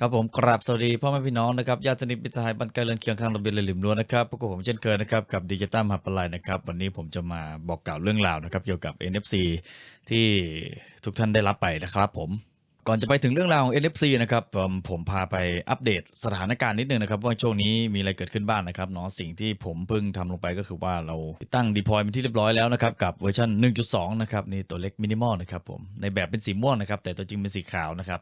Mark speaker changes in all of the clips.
Speaker 1: ครับผมกราบสวัสดีพ่อแม่พี่น้องนะครับญาติสนิทมิตรสหายบันไกลเรือนเคียงข้างระเบียงเลยหลิมล้วนนะครับพวกบผมเช่นเคยนะครับกับดิจิตอลมหาปลายนะครับ วันนี้ผมจะมาบอกกล่าวเรื่องราวนะครับ เกี่ยวกับ NFC ที่ทุกท่านได้รับไปนะครับผมก่อนจะไปถึงเรื่องราวของ NFC นะครับผมพาไปอัปเดตสถานการณ์นิดนึงนะครับ ว่าช่วงนี้มีอะไรเกิดขึ้นบ้างนะครับเนาะสิ่งที่ผมเพิ่งทำลงไปก็คือว่าเราตั้ง deploy เป็นที่เรียบร้อยแล้วนะครับ กับเวอร์ชัน1.2 นะครับนี่ตัวเล็กมินิมอลนะครับผมในแบบเป็นสีม่วงนะครับ แต่ตัวจริงเป็นสีขาวนะครับ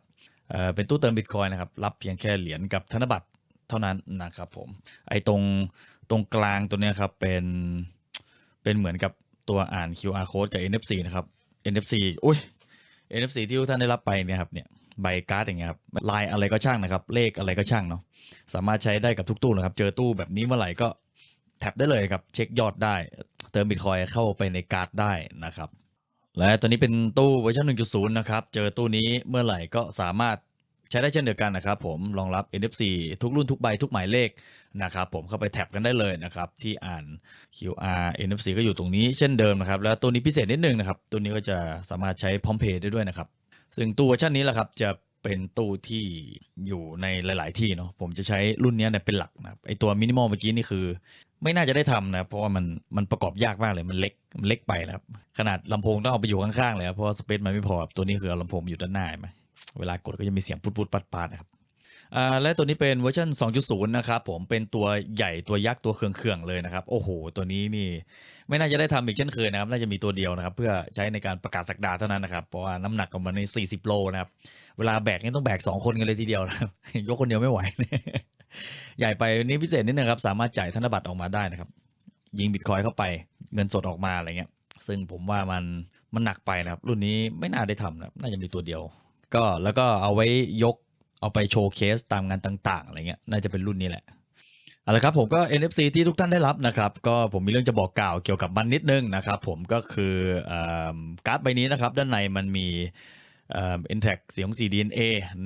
Speaker 1: เป็นตู้เติมบิตคอยนะครับ รับเพียงแค่เหรียญกับธนบัตรเท่านั้นนะครับผม ไอตรงตรงกลางตัวนี้ครับเป็นเป็นเหมือนกับตัวอ่าน QR code กับ NFC นะครับ NFC อุ้ย NFC ที่ทุกท่านได้รับไปเนี่ยครับเนี่ยใบการ์ดอย่างเงี้ยครับลายอะไรก็ช่างนะครับ เลขอะไรก็ช่างเนาะสามารถใช้ได้กับทุกตู้นะครับ เจอตู้แบบนี้เมื่อไหร่ก็แท็บได้เลยครับ เช็คยอดได้ เติมบิตคอยเข้าไปในการ์ดได้นะครับ และตัวนี้เป็นตู้เวอร์ชัน1.0 นะครับ เจอตู้นี้เมื่อไหร่ก็สามารถใช้ได้เช่นเดียวกันนะครับผมรองรับ NFC ทุกรุ่นทุกใบทุกหมายเลขนะครับผมเข้าไปแท็บกันได้เลยนะครับ ที่อ่าน QR NFC ก็อยู่ตรงนี้เช่นเดิมนะครับ แล้วตัวนี้พิเศษนิดนึงนะครับ ตัวนี้ก็จะสามารถใช้พร้อมเพย์ได้ด้วยนะครับ ซึ่งตู้เวอร์ชันนี้แหละครับจะเป็นตู้ที่อยู่ในหลาย ๆ ที่เนาะผมจะใช้รุ่นนี้เนี่ยเป็นหลักนะครับไอตัวมินิมอลเมื่อกี้นี่คือ ไม่น่าจะได้ทำนะเพราะว่ามันมันประกอบยากมากเลยมันเล็กมันเล็กไปนะครับ ขนาดลำโพงต้องเอาไปอยู่ข้างๆเลยครับเพราะว่าสเปซมันไม่พอตัวนี้คือเอาลำโพงอยู่ด้านหน้าไหมเวลากดก็จะมีเสียงปุดๆปัดๆนะครับอ่าและตัวนี้เป็นเวอร์ชัน2.0 นะครับผมเป็นตัวใหญ่ตัวยักษ์ตัวเครื่องๆเลยนะครับ โอ้โห ตัวนี้นี่ไม่น่าจะได้ทำอีกเช่นเคยนะครับ น่าจะมีตัวเดียวนะครับ เพื่อใช้ในการประกาศสักดาเท่านั้นนะครับเพราะว่าน้ำหนักของมันใน 40 โลนะครับ เวลาแบกนี่ต้องแบกสองคนกันเลยทีเดียวนะครับยกคนเดียวไม่ไหว ใหญ่ไปนี่พิเศษนิดนึงครับ สามารถจ่ายธนบัตรออกมาได้นะครับ ยิงบิตคอยเข้าไปเงินสดออกมาอะไรเงี้ย ซึ่งผมว่ามันมันหนักไปนะครับ รุ่นนี้ไม่น่าได้ทำนะน่าจะมีตัวเดียว ก็แล้วก็เอาไว้ยกเอาไปโชว์เคสตามงานต่างๆอะไรเงี้ยน่าจะเป็นรุ่นนี้แหละเอาละครับผมก็ NFC ที่ทุกท่านได้รับนะครับ ก็ผมมีเรื่องจะบอกกล่าวเกี่ยวกับมันนิดนึงนะครับ ผมก็คืออการ์ดใบนี้นะครับ ด้านในมันมีเอ่อ Intac เสียง 4DNA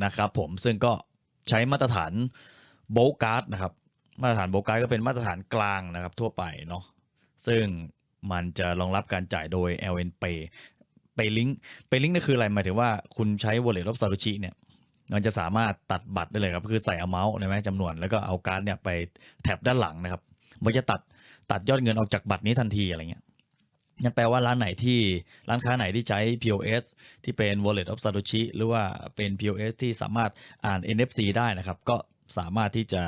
Speaker 1: นะครับผมซึ่งก็ใช้มาตรฐาน โบการ์ดนะครับ มาตรฐานโบการ์ดก็เป็นมาตรฐานกลางนะครับ ทั่วไปเนาะซึ่งมันจะรองรับการจ่ายโดย LN Pay Pay Link Pay Link นี่คืออะไรหมายถึงว่าคุณใช้ Wallet of Satoshi เนี่ยมันจะสามารถตัดบัตรได้เลยครับ คือใส่เอาเมาส์ใช่ไหมจำนวน แล้วก็เอาการ์ดเนี่ยไปแท็บด้านหลังนะครับ มันจะตัดตัดยอดเงินออกจากบัตรนี้ทันทีอะไรเงี้ยนั่นแปลว่าร้านไหนที่ร้านค้าไหนที่ใช้ POS ที่เป็น Wallet of Satoshi หรือว่าเป็น POS ที่สามารถอ่าน NFC ได้นะครับ ก็ สามารถที่จะ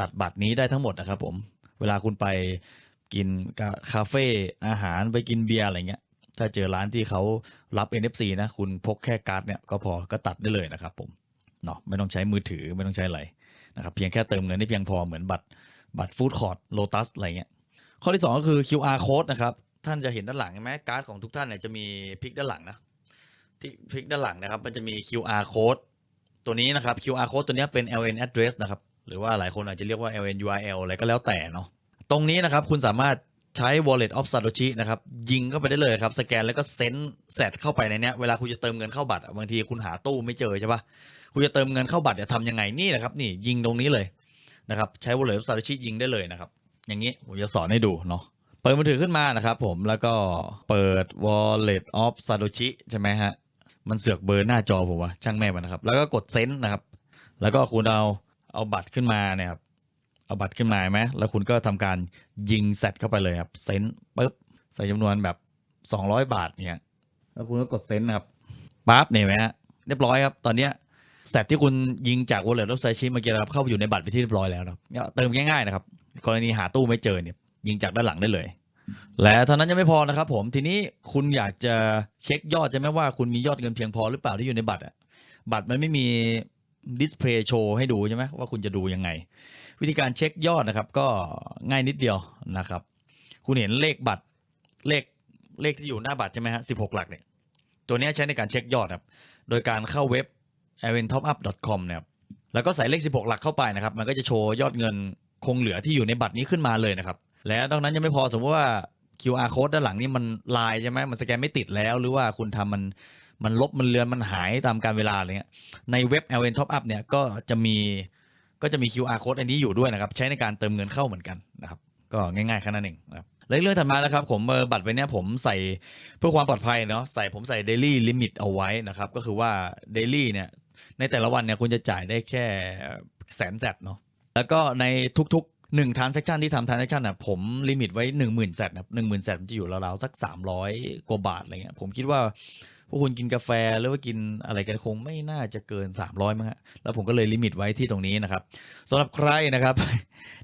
Speaker 1: ตัดบัตรนี้ได้ทั้งหมดนะครับผม เวลาคุณไปกินคาเฟ่อาหารไปกินเบียร์อะไรเงี้ย ถ้าเจอร้านที่เขารับ NFC นะคุณพกแค่การ์ดเนี่ยก็พอก็ตัดได้เลยนะครับผมเนาะไม่ต้องใช้มือถือไม่ต้องใช้อะไรนะครับเพียงแค่เติมเงินได้เพียงพอเหมือนบัตรบัตรฟู้ดคอร์ t โลตัสอะไรเงี้ยข้อที่ 2 ก็คือ QR code นะครับ ท่านจะเห็นด้านหลังใช่ไหมการ์ดของทุกท่านเนี่ยจะมีพลิกด้านหลังนะที่พลิกด้านหลังนะครับ มันจะมี QR code ตัวนี้นะครับ QR code ตัวนี้เป็น LN address นะครับ หรือว่าหลายคนอาจจะเรียกว่า LN URL อะไรก็แล้วแต่เนาะ ตรงนี้นะครับคุณสามารถใช้ wallet of Satoshi นะครับ ยิงเข้าไปได้เลยครับ สแกนแล้วก็เซ็นเสร็จเข้าไปในเนี้ย เวลาคุณจะเติมเงินเข้าบัตรบางทีคุณหาตู้ไม่เจอใช่ปะคุณจะเติมเงินเข้าบัตรจะทำยังไงนี่นะครับ นี่ยิงตรงนี้เลยนะครับ ใช้ wallet of Satoshi ยิงได้เลยนะครับ อย่างนี้ผมจะสอนให้ดูเนาะเปิดมือถือขึ้นมานะครับผมแล้วก็เปิด wallet of Satoshi ใช่ไหมฮะ มันเสือกเบอร์หน้าจอผมวะช่างแม่มันนะครับ แล้วก็กดเซ็นนะครับ แล้วก็คุณเอาเอาบัตรขึ้นมาเนี่ยครับเอาบัตรขึ้นมาไหมแล้วคุณก็ทำการยิงเซตเข้าไปเลยครับเซ็นปุ๊บใส่จำนวนแบบ 200 บาทเนี่ยแล้วคุณก็กดเซ็นนะครับปั๊บเนี่ยไหมฮะเรียบร้อยครับ ตอนเนี้ยแซตที่คุณยิงจาก wallet of Satoshi เมื่อกี้นะครับเข้าไปอยู่ในบัตรไปที่เรียบร้อยแล้วนะครับเนี่ยเติมง่ายๆนะครับกรณีหาตู้ไม่เจอเนี่ยยิงจากด้านหลังได้เลย และเท่านั้นยังไม่พอนะครับผมทีนี้คุณอยากจะเช็คยอดใช่ไหมว่าคุณมียอดเงินเพียงพอหรือเปล่าที่อยู่ในบัตรอะบัตรมันไม่มีดิสเพลย์โชว์ให้ดูใช่ไหมว่าคุณจะดูยังไง วิธีการเช็คยอดนะครับ ก็ง่ายนิดเดียวนะครับ คุณเห็นเลขบัตรเลขเลขที่อยู่หน้าบัตรใช่ไหมฮะสิบหกหลักเนี่ยตัวนี้ใช้ในการเช็คยอดครับ โดยการเข้าเว็บ a v e n t o p u p c o m นะครับแล้วก็ใส่เลข 16 หลักเข้าไปนะครับ มันก็จะโชว์ยอดเงินคงเหลือที่อยู่ในบัตรนี้ขึ้นมาเลยนะครับ และดังนั้นยังไม่พอสมมติว่า QR code ด้านหลังนี่มันลายใช่ไหมมันสแกนไม่ติดแล้ว หรือว่าคุณทำมันมันลบมันเลือนมันหายตามการเวลาอะไรเงี้ยในเว็บ a v e n t o p Up เนี่ยก็จะมีก็จะมี QR code อันนี้อยู่ด้วยนะครับ ใช้ในการเติมเงินเข้าเหมือนกันนะครับ ก็ง่ายๆแค่นั้นเองนะครับแล้วเรื่องถัดมานะครับผมบัตรไปเนี้ยผมใส่เพื่อความปลอดภัยเนาะใส่ผมใส่ daily limit เอาไว้นะครับ ก็คือว่า daily เนี่ยในแต่ละวันเนี่ยคุณจะจ่ายได้แค่แสนแซดเนาะแล้วก็ในทุกๆ หนึ่งทานเซ็คชันที่ทำทานเซ็คชันอะผมลิมิตไว้หนึ่งหมื่นแซดนะหนึ่งหมื่นแซดมันจะอยู่ราวๆสักสามร้อยกว่าบาทอะไรเงี้ยผมคิดว่าพวกคุณกินกาแฟหรือว่ากินอะไรกันคงไม่น่าจะเกิน 300มั้งฮะแล้วผมก็เลยลิมิตไว้ที่ตรงนี้นะครับสำหรับใครนะครับ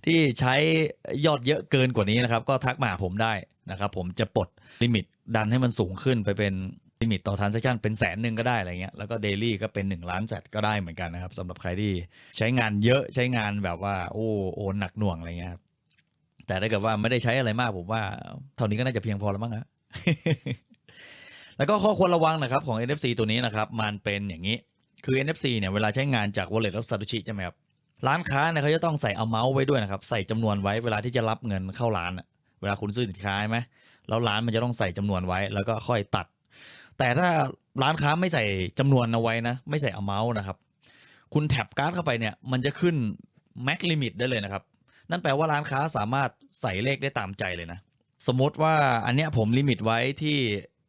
Speaker 1: ที่ใช้ยอดเยอะเกินกว่านี้นะครับ ก็ทักมาผมได้นะครับ ผมจะปลดลิมิตดันให้มันสูงขึ้นไปเป็น ลิมิตต่อทานเซชันเป็นแสนหนึ่งก็ได้อะไรเงี้ยแล้วก็เดลี่ก็เป็น 1 ล้านแสนก็ได้เหมือนกันนะครับสำหรับใครที่ใช้งานเยอะใช้งานแบบว่าโอ้โอนหนักหน่วงอะไรเงี้ยครับแต่ถ้าเกิดว่าไม่ได้ใช้อะไรมากผมว่าเท่านี้ก็น่าจะเพียงพอแล้วมั้งฮะแล้วก็ข้อควรระวังนะครับของ NFC ตัวนี้นะครับ มันเป็นอย่างนี้คือ NFC เนี่ยเวลาใช้งานจาก Wallet of Satoshi ใช่ไหมครับร้านค้าเนี่ยเขาจะต้องใส่เอาเมาส์ไว้ด้วยนะครับใส่จำนวนไว้เวลาที่จะรับเงินเข้าร้านเวลาคุณซื้อสินค้าใช่ไหมแล้วร้านมันจะต้องใส่จำนวนไว้ แล้วก็ค่อยตัด แต่ถ้าร้านค้าไม่ใส่จำนวนเอาไว้นะ ไม่ใส่เอาเมาส์นะครับ คุณแท็บการ์ดเข้าไปเนี่ยมันจะขึ้น max limit ได้เลยนะครับ นั่นแปลว่าร้านค้าสามารถใส่เลขได้ตามใจเลยนะ สมมติว่าอันเนี้ยผมลิมิตไว้ที่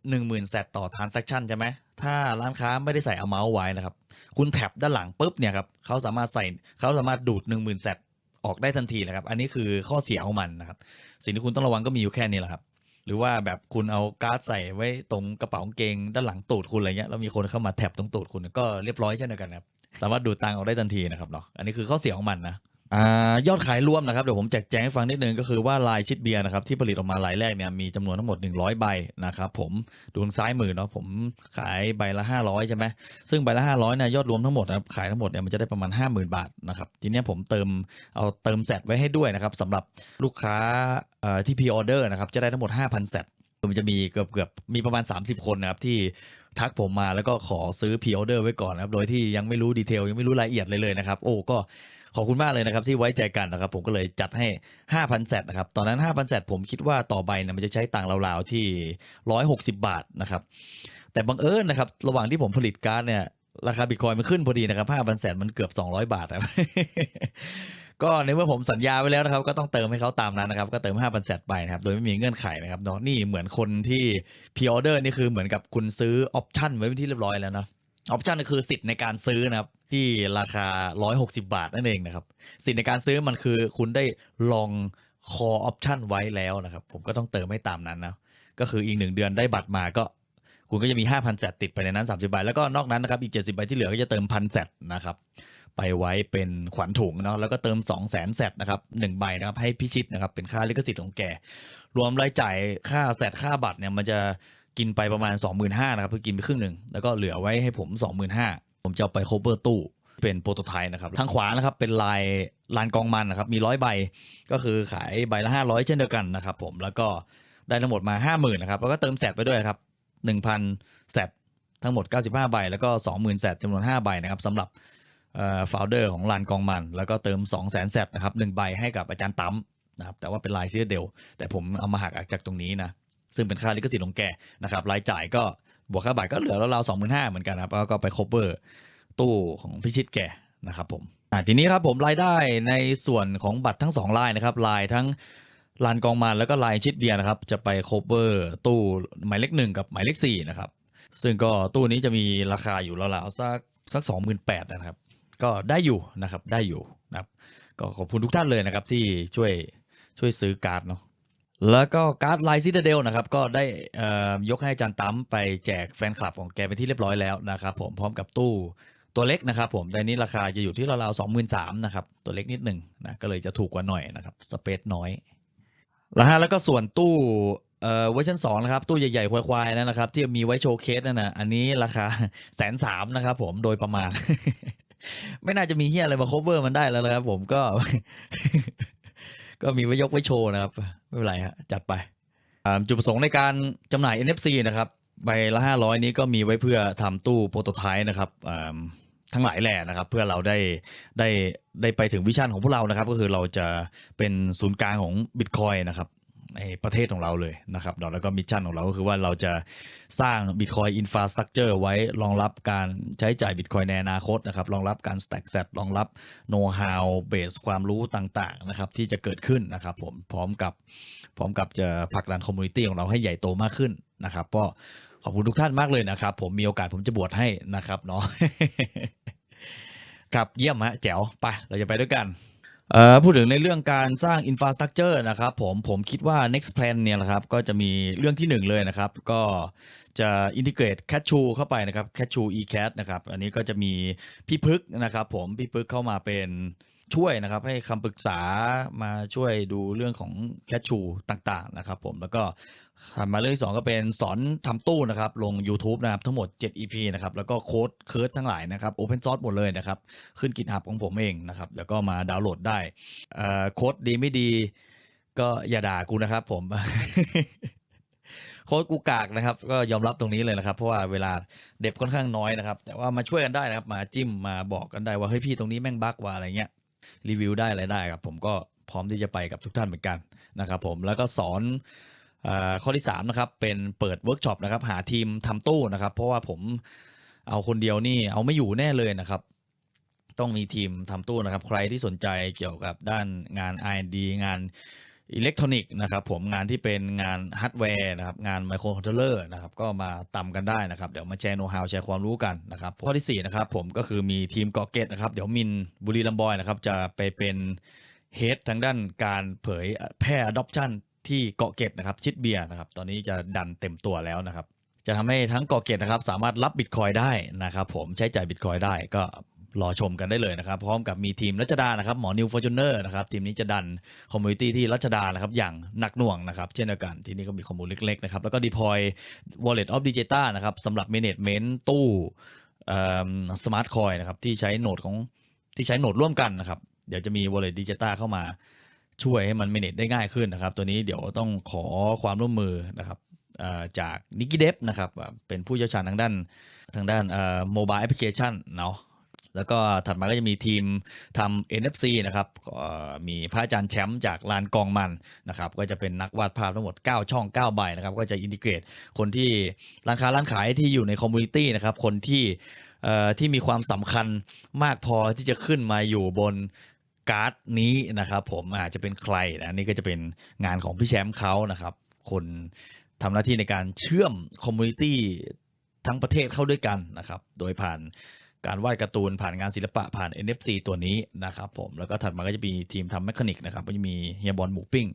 Speaker 1: หนึ่งหมื่นแซดต่อ transaction ใช่ไหมถ้าร้านค้าไม่ได้ใส่ amount ไว้นะครับคุณแท็บด้านหลังปุ๊บเนี่ยครับเขาสามารถใส่เขาสามารถดูดหนึ่งหมื่นแซดออกได้ทันทีเลยครับ อันนี้คือข้อเสียของมันนะครับ สิ่งที่คุณต้องระวังก็มีอยู่แค่นี้แหละครับ หรือว่าแบบคุณเอาการ์ดใส่ไว้ตรงกระเป๋ากางเกงด้านหลังตูดคุณอะไรเงี้ยแล้วมีคนเข้ามาแท็บตรงตูดคุณก็เรียบร้อยเช่นเดียวกันครับสามารถดูดตังออกได้ทันทีนะครับเนาะอันนี้คือข้อเสียของมันนะ ยอดขายรวมนะครับเดี๋ยวผมแจกแจงให้ฟังนิดนึงก็คือว่าลายชิดเบียร์นะครับที่ผลิตออกมาลายแรกเนี่ยมีจำนวนทั้งหมด 100 ใบนะครับผมดูซ้ายมือเนาะผมขายใบละ 500 ใช่ไหมซึ่งใบละ 500เนี่ยยอดรวมทั้งหมดนะครับขายทั้งหมดเนี่ยมันจะได้ประมาณ 50,000 บาทนะครับทีนี้ผมเติมเอาเติมแซดไว้ให้ด้วยนะครับสำหรับลูกค้าที่พ r ออเดอร์นะครับจะได้ทั้งหมด 5,000แซดมันจะมีเกือบเกือบมีประมาณ 30 คนนะครับที่ทักผมมาแล้วก็ขอซื้อพ r ออเดอร์ไว้ก่อนนะครับโดยที่ยังไม่รู้ดีเทลยังไม่รู้รายละเอียดเลยเลยนะครับโอ้ก็ ขอบคุณมากเลยนะครับที่ไว้ใจกันนะครับ ผมก็เลยจัดให้ 5,000แซดนะครับ ตอนนั้น 5,000แซดผมคิดว่าต่อใบเนี่ยมันจะใช้ตังค์ราวๆที่ 160 บาทนะครับ แต่บังเอิญนะครับ ระหว่างที่ผมผลิตการ์ดเนี่ยราคาบิตคอยมันขึ้นพอดีนะครับ5,000แซดมันเกือบ 200 บาทครับก็ในเมื่อผมสัญญาไว้แล้วนะครับ ก็ต้องเติมให้เขาตามนั้นนะครับ ก็เติม 5,000แซดไปนะครับ โดยไม่มีเงื่อนไขนะครับเนาะนี่เหมือนคนที่พ r ออเดอร์นี่คือเหมือนกับคุณซื้อออปชั่นไว้เป็นที่เรียบร้อยแล้วเนาะ ออปชันก็คือสิทธิ์ในการซื้อนะครับ ที่ราคา 160 บาทนั่นเองนะครับ สิทธิ์ในการซื้อมันคือคุณได้ลองคอออปชันไว้แล้วนะครับ ผมก็ต้องเติมให้ตามนั้นนะ ก็คืออีกหนึ่งเดือนได้บัตรมาก็ คุณก็จะมี 5,000แซดติดไปในนั้น 30 ใบ แล้วก็นอกนั้นนะครับ อีก 70 ใบที่เหลือก็จะเติมพันแซดนะครับ ไปไว้เป็นขวัญถุงเนาะ แล้วก็เติม 2 0 0 0 0 0แซดนะครับหนึ่งใบนะครับ ให้พิชิตนะครับ เป็นค่าลิขสิทธิ์ของแก รวมรายจ่ายค่าแซดค่าบัตรเนี่ยมันจะ กินไปประมาณ 25,000นะครับเพื่อกินไปครึ่งหนึ่งแล้วก็เหลือไว้ให้ผม 25,000 ผมจะเอาไป cover ตู้เป็นโปรโตไทป์นะครับทางขวานะครับเป็นลายลานกองมันนะครับมีร้อยใบก็คือขายใบละ 500 เช่นเดียวกันนะครับผมแล้วก็ได้ทั้งหมดมา 50,000นะครับแล้วก็เติมแซดไปด้วยครับ1,000แซดทั้งหมด 95 ใบ แล้วก็ 20,000แซดจำนวน 5 ใบนะครับสำหรับเอ่อโฟลเดอร์ของลานกองมัน แล้วก็เติม 200,000แซดนะครับ1ใบให้กับอาจารย์ตั้มนะครับแต่ว่าเป็นลายซีเดลแต่ผมเอามาหักจากตรงนี้นะ ซึ่งเป็นค่าลิขสิทธิ์ของแกนะครับรายจ่ายก็บวกค่าบัตรก็เหลือราวๆสองหมื่นห้าเหมือนกันนะครับแล้วก็ไป cover ตู้ของพิชิตแกนะครับผมทีนี้ครับผมรายได้ในส่วนของบัตรทั้งสองลายนะครับลายทั้งลานกองมันแล้วก็ลายชิดเบียร์นะครับ จะไป cover ตู้หมายเลขหนึ่งกับหมายเลขสี่นะครับ ซึ่งก็ตู้นี้จะมีราคาอยู่ราวๆสักสักสองหมื่นแปดนะครับ ก็ได้อยู่นะครับได้อยู่นะครับ ก็ขอบคุณทุกท่านเลยนะครับที่ช่วยช่วยซื้อการ์ดเนาะ แล้วก็การ์ดไลซิตาเดลนะครับก็ได้ยกให้อาจารย์ตั้มไปแจกแฟนคลับของแกเป็นที่เรียบร้อยแล้วนะครับผมพร้อมกับตู้ตัวเล็กนะครับผมแต่นี้ราคาจะอยู่ที่ราวๆสองหมื่นสามนะครับตัวเล็กนิดหนึ่งนะก็เลยจะถูกกว่าหน่อยนะครับสเปซน้อยแล้วฮะแล้วก็ส่วนตู้เอ่อเวอร์ชันสองนะครับตู้ใหญ่ๆควายๆนั่นนะครับ ที่มีไว้โชว์เคสนั่นนะอันนี้ราคาแสนสามนะครับผมโดยประมาณ ไม่น่าจะมีเฮียอะไรมา cover มันได้แล้วนะครับผมก็ ก็มีไว้ยกไว้โชว์นะครับ ไม่เป็นไรฮะจัดไปจุดประสงค์ในการจำหน่าย NFC นะครับใบละ 500 นี้ก็มีไว้เพื่อทำตู้โปรโตไทป์นะครับทั้งหลายแหล่นะครับ เพื่อเราได้ได้ได้ไปถึงวิชั่นของพวกเรานะครับ ก็คือเราจะเป็นศูนย์กลางของบิตคอยนะครับ ประเทศของเราเลยนะครับแล้วก็มิชชั่นของเราก็คือว่าเราจะสร้าง Bitcoin Infrastructure ไว้รองรับการใช้จ่าย Bitcoin ในอนาคตนะครับรองรับการ Stack Set รองรับ Know How Base ความรู้ต่างๆนะครับที่จะเกิดขึ้นนะครับผมพร้อมกับพร้อมกับจะผลักดันคอมมูนิตี้ของเราให้ใหญ่โตมากขึ้นนะครับก็ขอบคุณทุกท่านมากเลยนะครับ ผมมีโอกาสผมจะบวชให้นะครับเนาะครับเยี่ยมฮะแจ๋วไปเราจะไปด้วยกัน เอ่อพูดถึงในเรื่องการสร้างอินฟราสตรักเจอร์นะครับผมผมคิดว่า next plan เนี่ยนะครับก็จะมีเรื่องที่หนึ่งเลยนะครับ ก็จะอินทิเกรตแคชชูเข้าไปนะครับแคชชู e cat นะครับ อันนี้ก็จะมีพี่พึกนะครับผมพี่พึกเข้ามาเป็น ช่วยนะครับ ให้คำปรึกษามาช่วยดูเรื่องของ Catchu ต่างๆนะครับ ผมแล้วก็ถัดมาเรื่องที่สองก็เป็นสอนทำตู้นะครับ ลง YouTube นะครับ ทั้งหมด 7 EP นะครับ แล้วก็โค้ดเคิร์ดทั้งหลายนะครับ Open Source หมดเลยนะครับ ขึ้น GitHub ของผมเองนะครับ แล้วก็มาดาวน์โหลดได้โค้ดดีไม่ดี ก็อย่าด่ากูนะครับผมโค้ดกูกากนะครับ ก็ยอมรับตรงนี้เลยนะครับ เพราะว่าเวลาเด็บค่อนข้างน้อยนะครับ แต่ว่ามาช่วยกันได้นะครับ มาจิ้มมาบอกกันได้ว่าเฮ้ยพี่ตรงนี้แม่งบั๊กว่าอะไรเงี้ย รีวิวได้อะไรได้ครับผมก็พร้อมที่จะไปกับทุกท่านเหมือนกันนะครับผมแล้วก็สอนอข้อที่สามนะครับเป็นเปิดเวิร์กช็อปนะครับหาทีมทำตู้นะครับ เพราะว่าผมเอาคนเดียวนี่เอาไม่อยู่แน่เลยนะครับ ต้องมีทีมทำตู้นะครับ ใครที่สนใจเกี่ยวกับด้านงาน R&D งาน อิเล็กทรอนิกส์นะครับผมงานที่เป็นงานฮาร์ดแวร์นะครับงานไมโครคอนโทรลเลอร์นะครับก็มาตำกันได้นะครับเดี๋ยวมาแชร์โน้ตฮาวแชร์ความรู้กันนะครับข้อที่สี่นะครับผมก็คือมีทีมเกาะเกตนะครับเดี๋ยวมินบุรีลัมบอยนะครับจะไปเป็นเฮดทางด้านการเผยแพร่ adoption ที่เกาะเกตนะครับชิดเบียร์นะครับตอนนี้จะดันเต็มตัวแล้วนะครับจะทำให้ทั้งเกาะเกตนะครับสามารถรับบิตคอยได้นะครับผมใช้จ่ายบิตคอยได้ก็ รอชมกันได้เลยนะครับ พร้อมกับมีทีมรัชดานะครับหมอนิวฟอร์จูเนอร์นะครับทีมนี้จะดันคอมมูนิตี้ที่รัชดานะครับอย่างหนักหน่วงนะครับเช่นเดียวกันที่นี่ก็มีข้อมูลเล็กๆนะครับแล้วก็ deploy wallet of digita นะครับสำหรับ management ตู้สมาร์ทคอยนะครับที่ใช้โหนดของที่ใช้โหนดร่วมกันนะครับเดี๋ยวจะมี wallet digita เข้ามาช่วยให้มัน manage ได้ง่ายขึ้นนะครับ ตัวนี้เดี๋ยวต้องขอความร่วมมือนะครับจากนิกิเดฟนะครับเป็นผู้เชี่ยวชาญทางด้านทางด้านเอ่อ mobile application เนาะ แล้วก็ถัดมาก็จะมีทีมทำ NFC นะครับมีพระอาจารย์แชมป์จากลานกองมันนะครับก็จะเป็นนักวาดภาพทั้งหมด 9 ช่อง 9 ใบนะครับก็จะอินทิเกรตคนที่ร้านค้าร้านขายที่อยู่ในคอมมูนิตี้นะครับคนที่ที่มีความสำคัญมากพอที่จะขึ้นมาอยู่บนการ์ดนี้นะครับผมอาจจะเป็นใครนะนี่ก็จะเป็นงานของพี่แชมป์เขานะครับคนทำหน้าที่ในการเชื่อมคอมมูนิตี้ทั้งประเทศเข้าด้วยกันนะครับ โดยผ่าน การวาดการ์ตูนผ่านงานศิลปะผ่าน NFC ตัวนี้นะครับผมแล้วก็ถัดมาก็จะมีทีมทำแมคานิกนะครับก็จะมีเฮียบอลหมูปิ้ง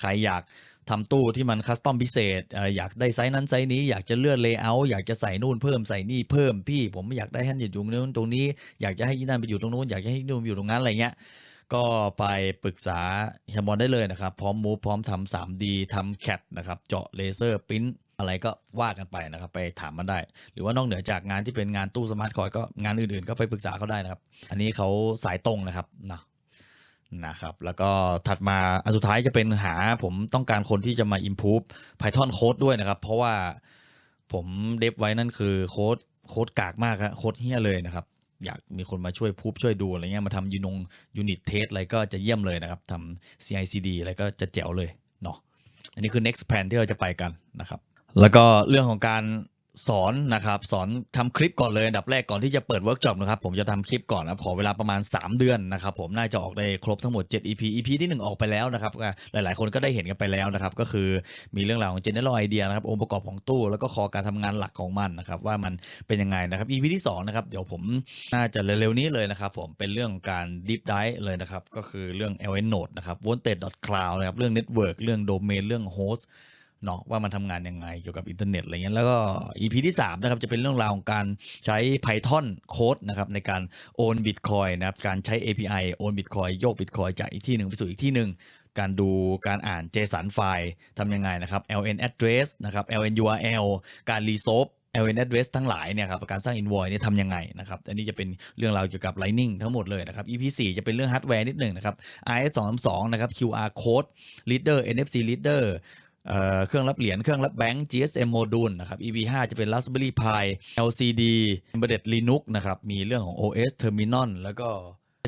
Speaker 1: ใครอยากทำตู้ที่มันคัสตอมพิเศษอยากได้ไซส์นั้นไซส์นี้อยากจะเลื่อนเลเยอร์อยากจะใส่นู่นเพิ่มใส่นี่เพิ่มพี่ ผมไม่อยากได้ให้อยู่ตรงนู้นตรงนี้อยากจะให้อีนั่นไปอยู่ตรงนู้นอยากจะให้นู่นอยู่ตรงนั้นอะไรเงี้ยก็ไปปรึกษาเฮียบอลได้เลยนะครับ พร้อมมูฟพร้อมทำ 3D ทำแคดนะครับ เจาะเลเซอร์ปิ้น อะไรก็ว่ากันไปนะครับ ไปถามมันได้ หรือว่านอกเหนือจากงานที่เป็นงานตู้สมาร์ทคอยก็งานอื่นๆ ก็ไปปรึกษาเขาได้นะครับ อันนี้เขาสายตรงนะครับนะนะครับแล้วก็ถัดมาอันสุดท้ายจะเป็นหาผมต้องการคนที่จะมา improve Python code ด้วยนะครับ เพราะว่าผมเดฟไว้นั่นคือโค้ดโค้ดกากมากครับโค้ดเฮี้ยเลยนะครับ อยากมีคนมาช่วยพูบช่วยดูอะไรเงี้ยมาทำยูนงยูนิตเทสอะไรก็จะเยี่ยมเลยนะครับทำ CI/CD อะไรก็จะแจ๋วเลยเนาะอันนี้คือ next plan ที่เราจะไปกันนะครับ แล้วก็เรื่องของการสอนนะครับ สอนทำคลิปก่อนเลยอันดับแรกก่อนที่จะเปิดเวิร์กช็อปนะครับ ผมจะทำคลิปก่อนนะขอเวลาประมาณ 3 เดือนนะครับ ผมน่าจะออกได้ครบทั้งหมด 7 EP EP ที่ 1 ออกไปแล้วนะครับ หลาย ๆ คนก็ได้เห็นกันไปแล้วนะครับ ก็คือมีเรื่องราวของ general idea นะครับองค์ประกอบของตู้ แล้วก็คอการทำงานหลักของมันนะครับ ว่ามันเป็นยังไงนะครับ EP ที่2นะครับเดี๋ยวผมน่าจะเร็วๆนี้เลยนะครับ ผมเป็นเรื่องของการ deep dive เลยนะครับ ก็คือเรื่อง LN Node นะครับ wanted cloud นะครับเรื่อง network เรื่อง domain เรื่อง host เนาะว่ามันทำงานยังไงเกี่ยวกับอินเทอร์เน็ตอะไรเงี้ยแล้วก็ EP ที่3นะครับจะเป็นเรื่องราวของการใช้ Python Code นะครับในการโอน Bitcoin นะครับการใช้ API โอน Bitcoin โยก Bitcoin จากอีกที่หนึ่งไปสู่อีกที่หนึ่งการดูการอ่าน JSON ไฟล์ทำยังไงนะครับ LN address นะครับ LN URL การ resolve LN address ทั้งหลายเนี่ยครับการสร้าง invoice เนี่ยทำยังไงนะครับ อันนี้จะเป็นเรื่องราวเกี่ยวกับ Lightning ทั้งหมดเลยนะครับ EP 4จะเป็นเรื่องฮาร์ดแวร์นิดหนึ่งนะครับ RS 2 2นะครับ QR code reader NFC reader เครื่องรับเหรียญเครื่องรับแบงค์ GSM module นะครับ EP 5จะเป็น Raspberry Pi LCD Embedded Linux นะครับ มีเรื่องของ OS Terminal แล้วก็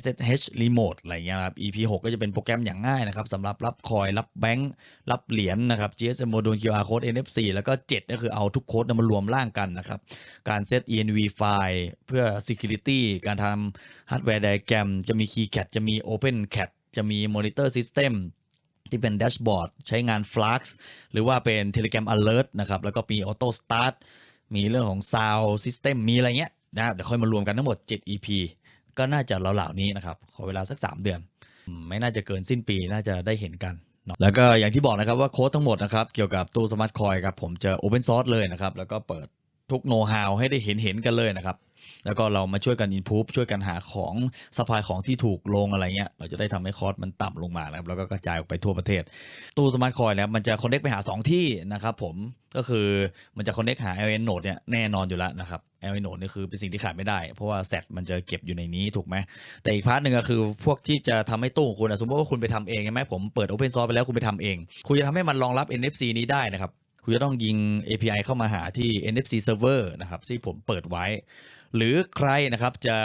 Speaker 1: SSH Remote อะไรเงี้ยครับ EP 6 ก็จะเป็นโปรแกรมอย่างง่ายนะครับสำหรับรับคอย รับแบงค์ รับเหรียญนะครับ GSM module QR code NFC แล้วก็ 7 ก็คือเอาทุกโค้ดมารวมร่างกันนะครับ การเซต env ไฟล์เพื่อ security การทำ hardware diagram จะมี keycat จะมี open cat จะมี monitor system ที่เป็นแดชบอร์ดใช้งาน Flux หรือว่าเป็น Telegram Alert นะครับ แล้วก็มี Auto Start มีเรื่องของ Sound System มีอะไรเงี้ยนะครับเดี๋ยวค่อยมารวมกันทั้งหมด 7 EP ก็น่าจะเหล่าๆนี้นะครับ ขอเวลาสัก 3 เดือน ไม่น่าจะเกินสิ้นปีน่าจะได้เห็นกันแล้วก็อย่างที่บอกนะครับว่าโค้ดทั้งหมดนะครับ เกี่ยวกับตู้สมาร์ทคอยครับผมจะ Open Source เลยนะครับ แล้วก็เปิดทุกโน้ตฮาวให้ได้เห็นเห็นกันเลยนะครับ แล้วก็เรามาช่วยกันอินพูฟช่วยกันหาของสปายของที่ถูกลงอะไรเงี้ยเราจะได้ทำให้คอสมันต่ำลงมานะครับแล้วก็กระจายออกไปทั่วประเทศ ตู้สมาร์ทคอยเนี่ยมันจะคอนเน็กไปหา 2 ที่นะครับผมก็คือมันจะคอนเน็กหา LN Node เนี่ยแน่นอนอยู่แล้วนะครับ LN Node นี่คือเป็นสิ่งที่ขาดไม่ได้ เพราะว่าแซดมันจะเก็บอยู่ในนี้ถูกไหมแต่อีกพาร์ทหนึ่งก็คือพวกที่จะทำให้ตู้ของคุณอะสมมติว่าคุณไปทำเองใช่ไหมผมเปิด Open Source ไปแล้วคุณไปทำเอง คุณจะทำให้มันรองรับ NFC นี้ได้นะครับคุณจะต้องยิง API เข้ามาหาที่ NFC server นะครับที่ผมเปิดไว้ หรือใครนะครับจะ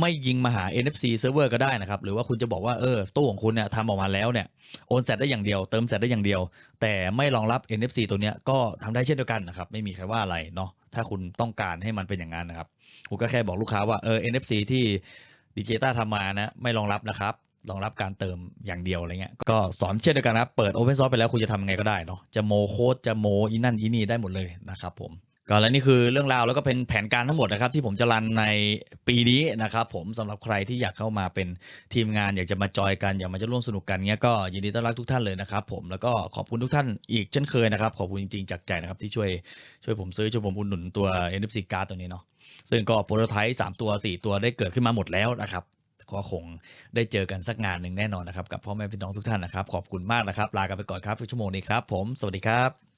Speaker 1: ไม่ยิงมาหา NFC server ก็ได้นะครับ หรือว่าคุณจะบอกว่าเออตู้ของคุณเนี่ยทำออกมาแล้วเนี่ยโอนเสร็จได้อย่างเดียวเติมเสร็จได้อย่างเดียว แต่ไม่รองรับ NFC ตัวเนี้ยก็ทำได้เช่นเดียวกันนะครับ ไม่มีใครว่าอะไรเนาะถ้าคุณต้องการให้มันเป็นอย่างนั้นนะครับคุณก็แค่บอกลูกค้าว่าเออ NFC ที่ดิจิต้าทำมานะไม่รองรับนะครับรองรับการเติมอย่างเดียวอะไรเงี้ยก็สอนเช่นเดียวกันนะเปิด Open Source ไปแล้วคุณจะทำยังไงก็ได้เนาะจะโมโค้ดจะโมอีนั่นอีนี่ได้หมดเลยนะครับผม ก็และนี่คือเรื่องราวแล้วก็เป็นแผนการทั้งหมดนะครับ ที่ผมจะรันในปีนี้นะครับ ผมสำหรับใครที่อยากเข้ามาเป็นทีมงานอยากจะมาจอยกันอยากมาจะร่วมสนุกกันเงี้ยก็ยินดีต้อนรับทุกท่านเลยนะครับ ผมแล้วก็ขอบคุณทุกท่านอีกเช่นเคยนะครับขอบคุณจริงๆจากใจนะครับที่ช่วยช่วยผมซื้อช่วยผมอุดหนุนตัว NFC card ตัวนี้เนาะซึ่งก็โปรโตไทป์สามตัวสี่ตัวได้เกิดขึ้นมาหมดแล้วนะครับก็คงได้เจอกันสักงานหนึ่งแน่นอนนะครับกับพ่อแม่พี่น้องทุกท่านนะครับขอบคุณมากนะครับลากันไปก่อนครับชั่วโมงนี้ครับ ผมสวัสดีครับ